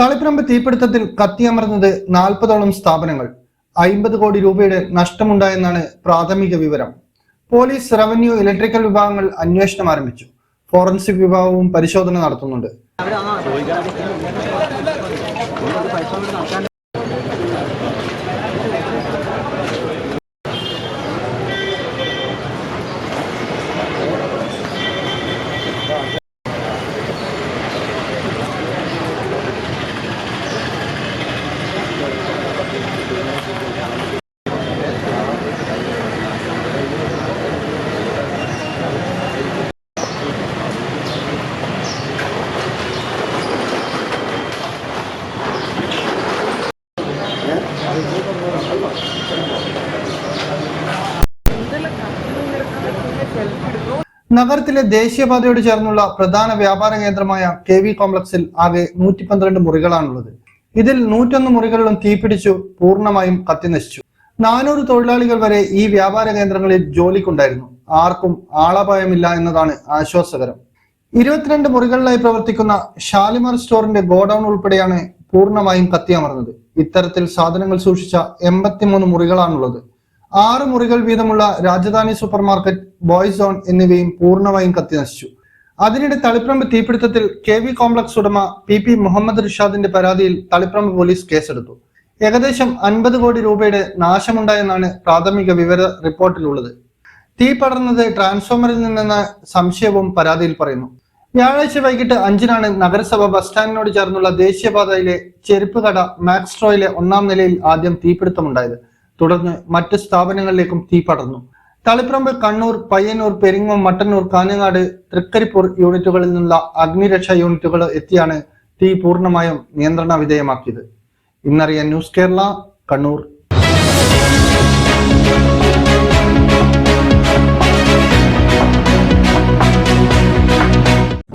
തളിപ്പറമ്പ് തീപിടുത്തത്തിൽ കത്തിയമർന്നത് നാൽപ്പതോളം സ്ഥാപനങ്ങൾ. അയിമ്പത് കോടി രൂപയുടെ നഷ്ടമുണ്ടായെന്നാണ് പ്രാഥമിക വിവരം. പോലീസ് റവന്യൂ ഇലക്ട്രിക്കൽ വിഭാഗങ്ങൾ അന്വേഷണം ആരംഭിച്ചു. ഫോറൻസിക് വിഭാഗവും പരിശോധന നടത്തുന്നുണ്ട്. നഗരത്തിലെ ദേശീയപാതയോട് ചേർന്നുള്ള പ്രധാന വ്യാപാര കേന്ദ്രമായ കെ വി കോംപ്ലക്സിൽ ആകെ നൂറ്റി പന്ത്രണ്ട് മുറികളാണുള്ളത്. ഇതിൽ നൂറ്റൊന്ന് മുറികളിലും തീപിടിച്ചു പൂർണമായും കത്തിനശിച്ചു. നാനൂറ് തൊഴിലാളികൾ വരെ ഈ വ്യാപാര കേന്ദ്രങ്ങളിൽ ജോലിക്കുണ്ടായിരുന്നു. ആർക്കും ആളപായമില്ല എന്നതാണ് ആശ്വാസകരം. ഇരുപത്തിരണ്ട് മുറികളിലായി പ്രവർത്തിക്കുന്ന ഷാലിമാർ സ്റ്റോറിന്റെ ഗോഡൌൺ ഉൾപ്പെടെയാണ് പൂർണമായും കത്തിയമർന്നത്. ഇത്തരത്തിൽ സാധനങ്ങൾ സൂക്ഷിച്ച എൺപത്തിമൂന്ന് മുറികളാണുള്ളത്. ആറ് മുറികൾ വീതമുള്ള Rajadhani supermarket boys zone എന്നിവയും പൂർണമായും കത്തിനശിച്ചു. അതിനിടെ തളിപ്രമ്പ് തീപിടുത്തത്തിൽ കെ വി കോംപ്ലക്സ് ഉടമ പി പി മുഹമ്മദ് റിഷാദിന്റെ പരാതിയിൽ തളിപ്രമ്പ് പോലീസ് കേസെടുത്തു. ഏകദേശം അൻപത് കോടി രൂപയുടെ നാശമുണ്ടായെന്നാണ് പ്രാഥമിക വിവര റിപ്പോർട്ടിലുള്ളത്. തീ പടർന്നത് ട്രാൻസ്ഫോമറിൽ നിന്നെന്ന സംശയവും പരാതിയിൽ പറയുന്നു. വ്യാഴാഴ്ച വൈകിട്ട് അഞ്ചിനാണ് നഗരസഭ ബസ് സ്റ്റാൻഡിനോട് ചേർന്നുള്ള ദേശീയപാതയിലെ ചെരുപ്പ് കട മാക്സ്ട്രോയിലെ ഒന്നാം നിലയിൽ ആദ്യം തീപിടുത്തമുണ്ടായത്. തുടർന്ന് മറ്റ് സ്ഥാപനങ്ങളിലേക്കും തീ പടർന്നു. തളിപ്പറമ്പ് കണ്ണൂർ പയ്യന്നൂർ പെരിങ്ങോം മട്ടന്നൂർ കാഞ്ഞങ്ങാട് തൃക്കരിപ്പൂർ യൂണിറ്റുകളിൽ നിന്നുള്ള അഗ്നിരക്ഷാ യൂണിറ്റുകൾ എത്തിയാണ് തീ പൂർണമായും നിയന്ത്രണ വിധേയമാക്കിയത്. ഇന്നറിയാൻ ന്യൂസ് കേരള കണ്ണൂർ.